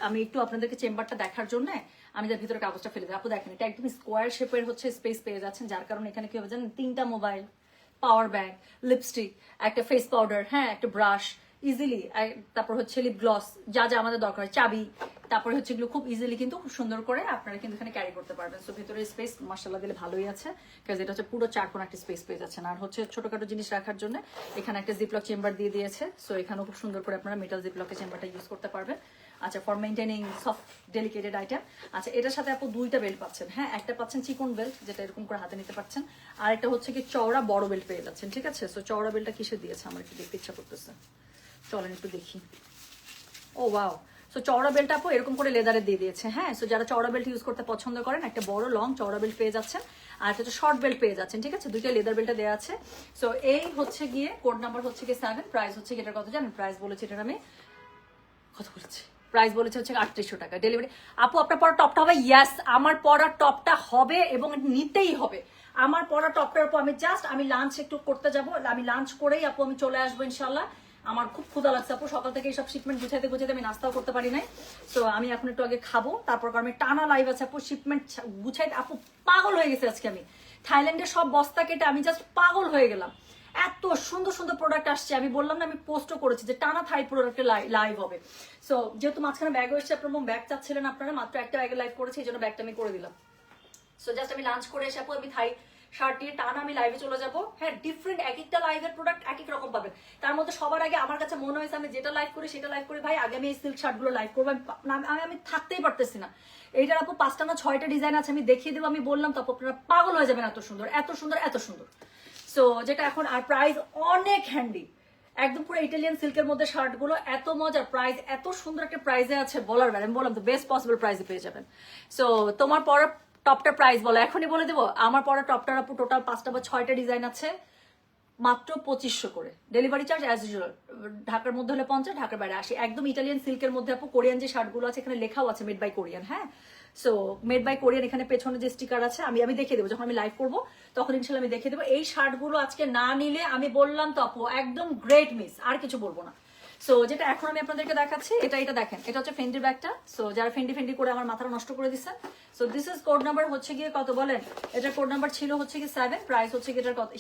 আমি একটু আপনাদেরকে চেম্বারটা দেখার জন্য আমি যার ভিতরে কাগজটা ফেলে দিই। আপু দেখেন, এটা একদম স্কোয়ার শেপের হচ্ছে স্পেস পেয়ে যাচ্ছেন, যার কারণে এখানে কি হবে জানেন? তিনটা মোবাইল পাওয়ার ব্যাগ লিপস্টিক একটা ফেস পাউডার হ্যাঁ একটা ব্রাশ ইজিলি তারপর হচ্ছে লিপ গ্লস যা যা আমাদের দরকার চাবি, তারপরে হচ্ছে এগুলো খুব ইজিলি কিন্তু খুব সুন্দর করে আপনারা কিন্তু এখানে ক্যারি করতে পারবেন। সো ভিতরে স্পেস মার্শাল্লাহ দিলে ভালোই আছে কাজ এটা হচ্ছে পুরো চার কোন একটা স্পেস পেয়ে যাচ্ছেন। আর হচ্ছে ছোটখাটো জিনিস রাখার জন্য এখানে একটা জিপলক চেম্বার দিয়ে দিয়েছে। সো এখানেও খুব সুন্দর করে আপনারা মেটাল জিপলকের চেম্বারটা ইউজ করতে পারবেন। আচ্ছা for maintaining soft delicated item আচ্ছা এটার সাথে আপু দুইটা বেল্ট পাচ্ছেন হ্যাঁ? একটা পাচ্ছেন চিকন বেল্ট যেটা এরকম করে হাতে নিতে পারছেন। আর একটা হচ্ছে কি চওড়া বড় বেল্ট পেয়ে যাচ্ছেন, ঠিক আছে? সো চওড়া বেল্টটা কিসে দিয়েছে? আমার একটু দেখতে ইচ্ছা করতেছে। চলেন একটু দেখি। ও ওয়াও সো চওড়া বেল্ট আপু এরকম করে লেদারে দিয়ে দিয়েছে হ্যাঁ? সো যারা চওড়া বেল্ট ইউজ করতে পছন্দ করেন, একটা বড় লং চওড়া বেল্ট পেয়ে যাচ্ছেন, আর একটা শর্ট বেল্ট পেয়ে যাচ্ছেন, ঠিক আছে? দুইটা লেদার বেল্টটা দেওয়া আছে। সো এই হচ্ছে গিয়ে কোড নাম্বার হচ্ছে গিয়ে সেভেন প্রাইস হচ্ছে এটার কত জানেন? প্রাইস বলেছি এটার আমি কত বলেছে প্রাইস বলেছে হচ্ছে আটত্রিশশো টাকা। ডেলিভারি আপু, আপনার পরা টপটা হবে ইয়াস আমার পরা টপটা হবে এবং নিতেই হবে। আমার পরা টপটার উপর আমি জাস্ট আমি লাঞ্চ একটু করতে যাব। আমি লাঞ্চ করেই আপু, আমি চলে আসব ইনশাল্লাহ আমার খুব ক্ষুধা লাগছে আপু, সকাল থেকে এইসব শিপমেন্ট গুছাইতে গুছাইতে আমি নাস্তাও করতে পারি নাই। তো আমি এখন একটু আগে খাব, তারপর আমি টানা লাইভ আছে আপু শিপমেন্ট গুছাইতে আপু, পাগল হয়ে গেছে আজকে আমি। থাইল্যান্ডের সব বস্তা কেটে আমি জাস্ট পাগল হয়ে গেলাম। এত সুন্দর সুন্দর প্রোডাক্ট আসছে। আমি বললাম না, আমি পোস্টও করেছি যে টানা থাই প্রোডাক্টের লাইভ হবে। সো যেহেতু মাঝখানে ব্যাগ এসেছে, আপনার ব্যাগ চাচ্ছিলেন আপনারা, মাত্র একটা ব্যাগে লাইভ করেছি, এই জন্য ব্যাগটা আমি করে দিলাম। সো জাস্ট আমি লাঞ্চ করে এসে আমি থাই শার্ট দিয়ে টানা আমি লাইভে চলে যাব। হ্যাঁ ডিফারেন্ট এক একটা লাইভের প্রোডাক্ট এক এক রকম পাবেন। তার মধ্যে সবার আগে আমার কাছে মনে হয়েছে, আমি যেটা লাইভ করি সেটা লাইভ করি। ভাই, আগে আমি এই সিল্ক শার্টগুলো লাইভ করব। আমি আমি থাকতেই পারতেছি না। এইটার আপু, পাঁচটা না ছয়টা ডিজাইন আছে, আমি দেখিয়ে দেবো, আমি বললাম তো আপু, আপনারা পাগল হয়ে যাবেন এত সুন্দর এত সুন্দর এত সুন্দর। সো যেটা এখন আর প্রাইস অনেক হ্যান্ডি একদম পুরো ইটালিয়ান সিল্কের মধ্যে শার্টগুলো এত মজার প্রাইস এত সুন্দর একটা প্রাইসে আছে বলার বেড়ে বললাম তো বেস্ট পসিবল প্রাইসে পেয়ে যাবেন। সো তোমার পরা টপটা প্রাইস বলো। এখনই বলে দেবো, আমার পরা টপটার আপু টোটাল পাঁচটা বা ছয়টা ডিজাইন আছে, মাত্র পঁচিশশো করে। ডেলিভারি চার্জ অ্যাজ ইউজুয়াল ঢাকার মধ্যে হলে পঞ্চাশ, ঢাকার বাইরে আসে একদম ইটালিয়ান সিল্কের মধ্যে আপু কোরিয়ান যে শার্টগুলো আছে, এখানে লেখাও আছে মেড বাই কোরিয়ান হ্যাঁ? সো মেড বাই কোরিয়ান এখানে পেছনে যে স্টিকার আছে, আমি আমি দেখিয়ে দেবো। যখন আমি লাইভ করব, তখন ইনশাল্লাহ আমি দেখিয়ে দেবো। এই শার্টগুলো আজকে না নিলে, আমি বললাম তো আপু একদম গ্রেট মিস আর কিছু বলব না। সো যেটা এখন আমি আপনাদেরকে দেখাচ্ছি, এটা এটা দেখেন, এটা হচ্ছে ফেন্ডির ব্যাগটা সো যারা ফেন্ডি ফেন্ডি করে আমার মাথাটা নষ্ট করে দিচ্ছে so this is code number হচ্ছে গিয়ে কত বলেন? এটার কোড নাম্বার ছিল হচ্ছে গিয়ে সেভেন প্রাইস হচ্ছে গিয়ে এটার কত?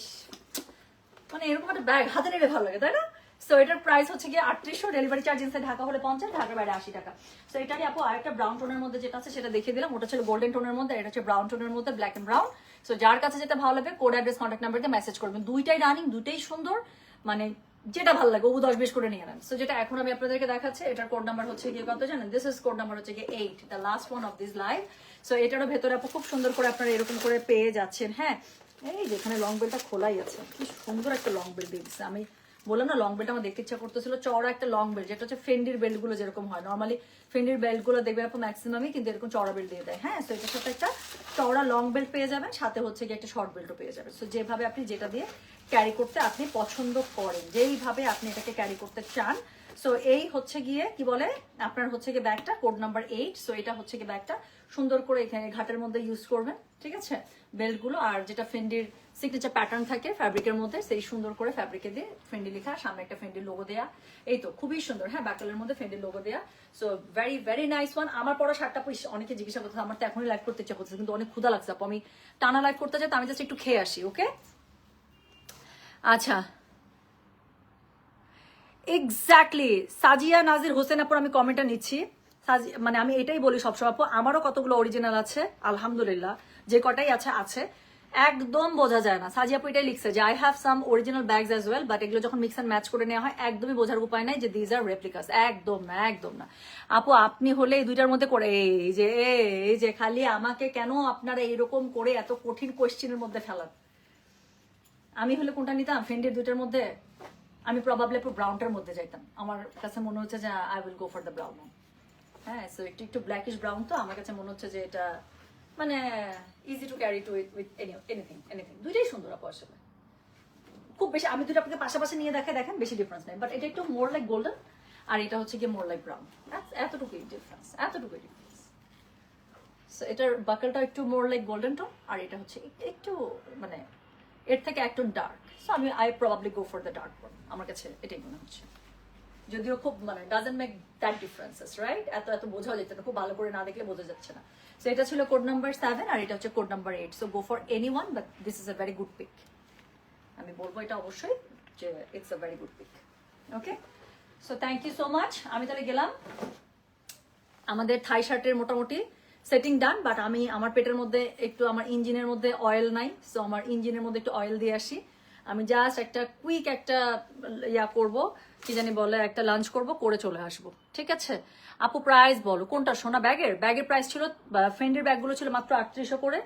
মানে এরকম একটা ব্যাগ হাতে নিলে ভালো লাগে, তাই না? সো এটার প্রাইস হচ্ছে গিয়ে আটত্রিশশো ডেলিভারি চার্জ ঢাকা হলে পঞ্চাশ, ঢাকার বাইরে আশি টাকা। সো এটারই আপু আরেকটা ব্রাউন টোনের মধ্যে যেটা আছে সেটা দেখিয়ে দিলাম। ওটা ছিল গোল্ডেন টোনের মধ্যে এটা হচ্ছে ব্রাউন টোনের মধ্যে ব্ল্যাক এন্ড ব্রাউন সো যার কাছে যেটা ভালো লাগবে কোড অ্যাড্রেস কন্ট্যাক্ট নাম্বার দিয়ে মেসেজ করবেন। দুইটাই রানিং দুইটাই সুন্দর। মানে যেটা ভালো লাগে ও দশ বিশ করে নিয়ে নেন। সো যেটা এখন আমি আপনাদেরকে দেখাচ্ছি, এটার কোড নাম্বার হচ্ছে গিয়ে কত জানেন? দিস ইজ কোড নাম্বার হচ্ছে গিয়ে eight the last one of this life so এটারও ভেতরে আপু খুব সুন্দর করে আপনারা এরকম করে পেয়ে যাচ্ছেন হ্যাঁ? এই যেখানে লং বেলটা খোলাই আছে। কি সুন্দর একটা লং বেল আমি বললাম না লং বেল্ট আমার দেখতে ইচ্ছা করতেছিল। চওড়া একটা লং বেল্ট যেটা হচ্ছে ফেন্ডির বেল্টগুলো যেরকম হয়। নর্মালি ফেন্ডির বেল্টগুলো দেখবে আপু ম্যাক্সিমামই কিন্তু এরকম চওড়া বেল্ট দিয়ে দেয়। হ্যাঁ তো এটার সাথে একটা চওড়া লং বেল্ট পেয়ে যাবেন, সাথে হচ্ছে গিয়ে একটা শর্ট বেল্টও পেয়ে যাবেন। সো যেভাবে আপনি যেটা দিয়ে ক্যারি করতে আপনি পছন্দ করেন, যেইভাবে আপনি এটাকে ক্যারি করতে চান। সো এই হচ্ছে গিয়ে কি বলে, আপনার হচ্ছে গিয়ে ব্যাগটা কোড নাম্বার এইট সো এটা হচ্ছে গিয়ে ব্যাগটা সুন্দর করে এখানে ঘাটের মধ্যে ইউজ করবেন, ঠিক আছে? বেল্টগুলো আর যেটা ফেন্ডির সিগনেচার প্যাটার্ন থাকে ফ্যাব্রিকের মধ্যে, সেই সুন্দর করে ফ্যাব্রিকে দিয়ে ফেন্ডি লেখা, সামনে একটা ফেন্ডির লোগো দেয়া। এই তো, খুবই সুন্দর হ্যাঁ ব্যাকলের মধ্যে ফেন্ডির লোগো দেয়া। So very very nice one আমার পড়া শার্টটা পুরো অনেকে জিজ্ঞাসা করতে আমার তো এখনই লাইভ করতে ইচ্ছা করছে, কিন্তু অনেক ক্ষুধা লাগছে, আপু। আমি টানা লাইভ করতে তো আমি জাস্ট একটু খেয়ে আসি ওকে আচ্ছা। এক্স্যাক্টলি সাজিয়া নাজির হোসেন আপুর আমি কমেন্টটা নিচ্ছি। মানে আমি এটাই বলি সবসময়, আপু, আমারও কতগুলো অরিজিনাল আছে, আলহামদুলিল্লাহ। যে কটাই আছে আছে। একদম বোঝা যায় না। সাজিয়া আপু এটাই লিখছে যে I have some original bags as well but এগুলো যখন মিক্স অ্যান্ড ম্যাচ করে নেওয়া হয়, একদমই বোঝার উপায় নাই যে দিজ আর রেপ্লিকাস একদম না একদম না। আপু, আপনি হলে এই দুইটার মধ্যে করে, এই যে এই যে, খালি আমাকে কেন আপনারা এরকম করে এত কঠিন কোয়েশ্চেনের মধ্যে ফেলান? আমি হলে কোনটা নিতাম? ফেন্ডির দুইটার মধ্যে? আমি প্রবাবলি একটু ব্রাউনটার মধ্যে যাইতাম। আমার কাছে মনে হচ্ছে যে I will go for the brown হ্যাঁ সো একটু একটু ব্ল্যাকিশ ব্রাউন তো, আমার কাছে মনে হচ্ছে যে এটা মানে easy to carry to it with anything anything দুইটাই সুন্দর, আপু, আসলে। খুব বেশি, আমি দুটো আপনাকে পাশাপাশি নিয়ে দেখে দেখেন, বেশি ডিফারেন্স নেই। বাট এটা একটু মোর লাইক গোল্ডেন আর এটা হচ্ছে গিয়ে মোর লাইক ব্রাউন এতটুকুই ডিফারেন্স এতটুকুই ডিফারেন্স সো এটার বাকলটা একটু মোর লাইক গোল্ডেন টোন আর এটা হচ্ছে একটু মানে এর থেকে একটু ডার্ক সো আমি I probably go for the dark আমার কাছে এটাই মনে হচ্ছে। যদিও খুব মানে doesn't make that differences right এত এত বোঝা যেত না, খুব ভালো করে না দেখলে বোঝা যাচ্ছে না। সো এটা ছিল কোড নাম্বার সেভেন আর এটা হচ্ছে code number eight so go for any one but this is a very good pick আমি বলব এটা অবশ্যই যে it's a very good pick okay so thank you so much আমি তাহলে গেলাম আমাদের থাই শার্টের মোটামুটি সেটিং ডান বাট আমি আমার পেটের মধ্যে একটু, আমার ইঞ্জিনের মধ্যে অয়েল নাই সো আমার ইঞ্জিনের মধ্যে একটু অয়েল দিয়ে আসি। আমি জাস্ট একটা কুইক একটা ইয়া করব। কি জানি বলে, একটা লাঞ্চ করব, করে চলে আসব। ঠিক আছে? আপু প্রাইস বলো, কোনটা? সোনা ব্যাগের? ব্যাগের প্রাইস ছিল ফ্রেন্ডের ব্যাগগুলো ছিল মাত্র আটত্রিশশো করে।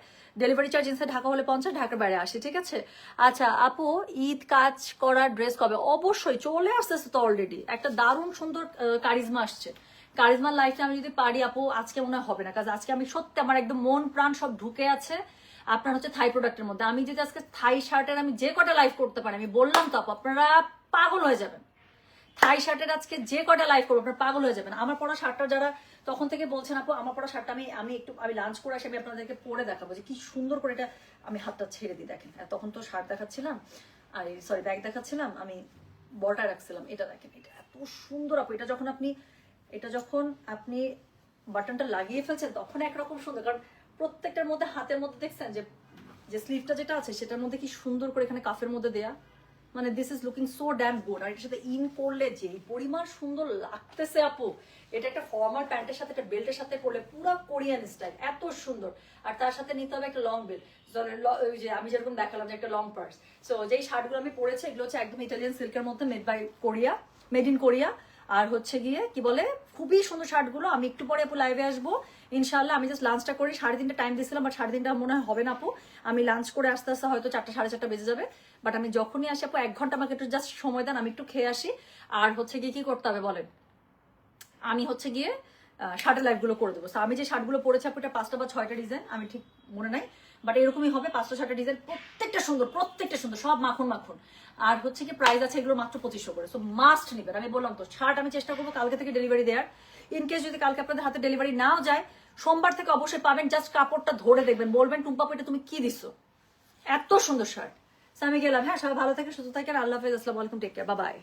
ডেলিভারি চার্জ ইনসে ঢাকা হলে পঞ্চাশ, ঢাকার বাইরে আসে ঠিক আছে? আচ্ছা আপু, ঈদ কাজ করার ড্রেস কবে? অবশ্যই, চলে আসতেছে তো অলরেডি একটা দারুণ সুন্দর কারিজমা আসছে। কারিজমার লাইফটা আমি যদি পারি, আপু, আজকে মনে হবে না। কাজ আজকে আমি সত্যি, আমার একদম মন প্রাণ সব ঢুকে আছে। আপনার হচ্ছে থাই প্রোডাক্টের মধ্যে। আমি যদি আজকে থাই শার্টের আমি যে কটা লাইভ করতে পারি, আমি বললাম তো আপু, আপনারা পাগল হয়ে যাবেন। থাই শার্টের আজকে যে কটা লাইভ করব, আপনার পাগল হয়ে যাবেন। আমার পড়া শার্টটা যারা তখন থেকে বলছেন, আপু, আমার পড়া শার্টটা আমি আমি একটু আমি লাঞ্চ করে আসি, আমি আপনাদেরকে পরে দেখাবো। যে কি সুন্দর করে এটা আমি হাতটা ছেড়ে দিই, দেখেন। তখন তো শার্ট দেখাচ্ছিলাম, আর সরি ব্যাগ দেখাচ্ছিলাম, আমি বলটা রাখছিলাম। এটা দেখেন, এটা এত সুন্দর, আপু। এটা যখন আপনি এটা যখন আপনি বাটনটা লাগিয়ে ফেলছেন, তখন একরকম সুন্দর। কারণ প্রত্যেকটার মধ্যে, হাতের মধ্যে দেখছেন যে যে স্লিভটা যেটা আছে, সেটার মধ্যে কি সুন্দর করে এখানে কাফের মধ্যে দেয়া? মানে this is looking so damn good আর এটার সাথে ইন করলে যে পরিমাণ সুন্দর লাগতেছে আপু, এটা একটা ফর্মাল প্যান্টের সাথে একটা বেল্টের সাথে পরলে পুরো কোরিয়ান স্টাইল এত সুন্দর। আর তার সাথে নিতে হবে একটা লং বেল্ট ওই যে আমি যেরকম দেখালাম যে একটা লং পার্স সো যেই শার্টগুলো আমি পরেছি, এগুলো হচ্ছে একদম ইটালিয়ান সিল্কের মধ্যে made by Korea made in Korea আর হচ্ছে গিয়ে কি বলে খুবই সুন্দর শার্টগুলো। আমি একটু পরে আপু লাইভে আসব। ইনশাল্লাহ আমি জাস্ট লাঞ্চটা করি সাড়ে তিনটা টাইম দিয়েছিলাম বাট সাড়ে তিনটা মনে হয় হবে না আপু। আমি লাঞ্চ করে আস্তে আস্তে হয়তো চারটা, সাড়ে চারটা বেজে যাবে। বাট আমি যখনই আসি আপু, এক ঘণ্টা আমাকে একটু জাস্ট সময় দেন, আমি একটু খেয়ে আসি। আর হচ্ছে গিয়ে কি করতে হবে বলেন? আমি হচ্ছে গিয়ে শার্টের লাইফগুলো করে দেবো। আমি যে শার্টগুলো পরেছি আপু, এটা পাঁচটা বা ছয়টা ডিজাইন আমি ঠিক মনে নাই। বাট এরকমই হবে পাঁচশো ছয়টা ডিজাইন প্রত্যেকটা সুন্দর প্রত্যেকটা সুন্দর, সব মাখন মাখন। আর হচ্ছে কি প্রাইস আছে এগুলো মাত্র পঁচিশশো করে। সো মাস্ট নিবেন, আমি বললাম তো শার্ট আমি চেষ্টা করব কালকে থেকে ডেলিভারি দেওয়ার। ইন কেস যদি কালকে আপনাদের হাতে ডেলিভারি নাও যায়, সোমবার থেকে অবশ্যই পাবেন জাস্ট কাপড়টা ধরে দেখবেন। বলবেন, টুম্পা, এটা তুমি কি দিছো? এত সুন্দর শার্ট আমি গেলাম হ্যাঁ সবাই ভালো থাকে, সুস্থ থাকে, আর আল্লাহ হাফেজ, আসসালামু টেক কেয়ার বাই